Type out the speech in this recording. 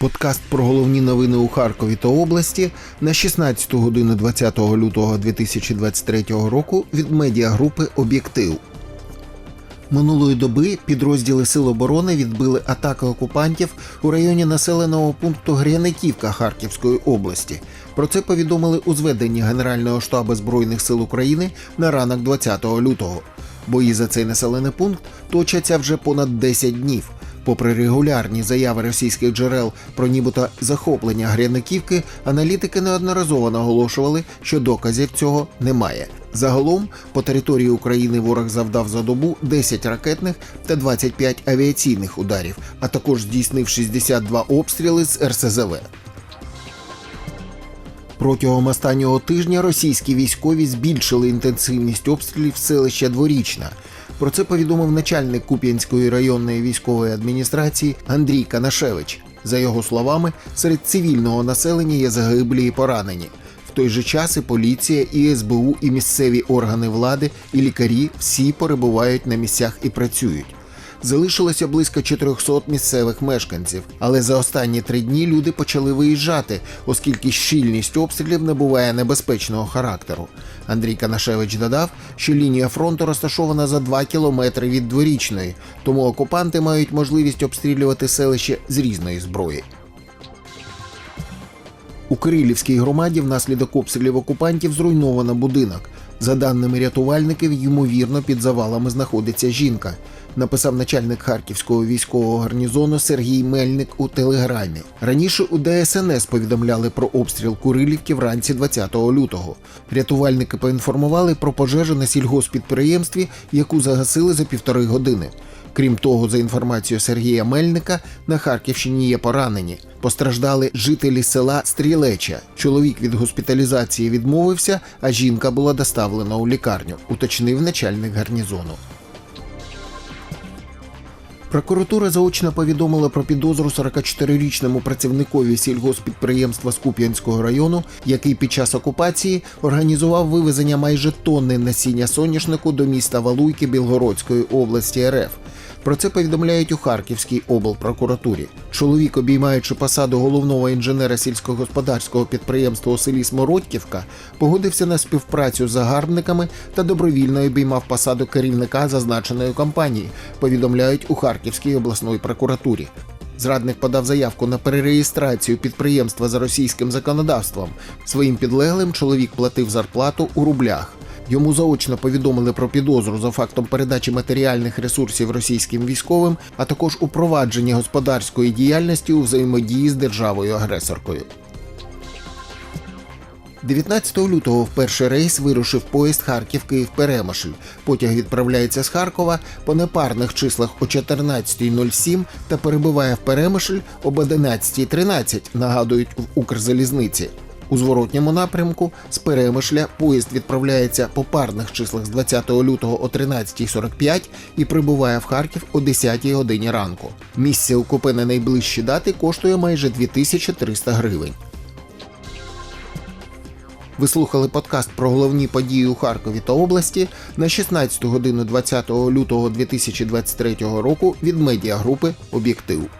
Подкаст про головні новини у Харкові та області на 16 годину 20 лютого 2023 року від медіагрупи Об'єктив. Минулої доби підрозділи Сил оборони відбили атаки окупантів у районі населеного пункту Гряниківка Харківської області. Про це повідомили у зведенні Генерального штабу Збройних сил України на ранок 20 лютого. Бої за цей населений пункт точаться вже понад 10 днів. Попри регулярні заяви російських джерел про нібито захоплення Гряниківки, аналітики неодноразово наголошували, що доказів цього немає. Загалом по території України ворог завдав за добу 10 ракетних та 25 авіаційних ударів, а також здійснив 62 обстріли з РСЗВ. Протягом останнього тижня російські військові збільшили інтенсивність обстрілів селища Дворічна. Про це повідомив начальник Куп'янської районної військової адміністрації Андрій Канашевич. За його словами, серед цивільного населення є загиблі і поранені. В той же час і поліція, і СБУ, і місцеві органи влади, і лікарі всі перебувають на місцях і працюють. Залишилося близько 400 місцевих мешканців, але за останні три дні люди почали виїжджати, оскільки щільність обстрілів набуває небезпечного характеру. Андрій Канашевич додав, що лінія фронту розташована за 2 кілометри від дворічної, тому окупанти мають можливість обстрілювати селище з різної зброї. У Кирилівській громаді внаслідок обстрілів окупантів зруйновано будинок. За даними рятувальників, ймовірно, під завалами знаходиться жінка, написав начальник харківського військового гарнізону Сергій Мельник у телеграмі. Раніше у ДСНС повідомляли про обстріл Курилівки вранці 20 лютого. Рятувальники поінформували про пожежу на сільгоспідприємстві, яку загасили за півтори години. Крім того, за інформацією Сергія Мельника, на Харківщині є поранені. Постраждали жителі села Стрілеча. Чоловік від госпіталізації відмовився, а жінка була доставлена у лікарню, уточнив начальник гарнізону. Прокуратура заочно повідомила про підозру 44-річному працівникові сільгоспідприємства Скуп'янського району, який під час окупації організував вивезення майже тонни насіння соняшнику до міста Валуйки Білгородської області РФ. Про це повідомляють у Харківській облпрокуратурі. Чоловік, обіймаючи посаду головного інженера сільськогосподарського підприємства у селі Смородківка, погодився на співпрацю з загарбниками та добровільно обіймав посаду керівника зазначеної компанії. Повідомляють у Харківській обласної прокуратурі. Зрадник подав заявку на перереєстрацію підприємства за російським законодавством. Своїм підлеглим чоловік платив зарплату у рублях. Йому заочно повідомили про підозру за фактом передачі матеріальних ресурсів російським військовим, а також у провадженні господарської діяльності у взаємодії з державою-агресоркою. 19 лютого в перший рейс вирушив поїзд Харків Київ Перемишль. Потяг відправляється з Харкова по непарних числах о 14.07 та перебуває в Перемишль об 11.13, нагадують в Укрзалізниці. У зворотньому напрямку з Перемишля поїзд відправляється по парних числах з 20 лютого о 13.45 і прибуває в Харків о 10 годині ранку. Місце у купе на найближчі дати коштує майже 2300 гривень. Ви слухали подкаст про головні події у Харкові та області на 16 годину 20 лютого 2023 року від медіагрупи Об'єктив.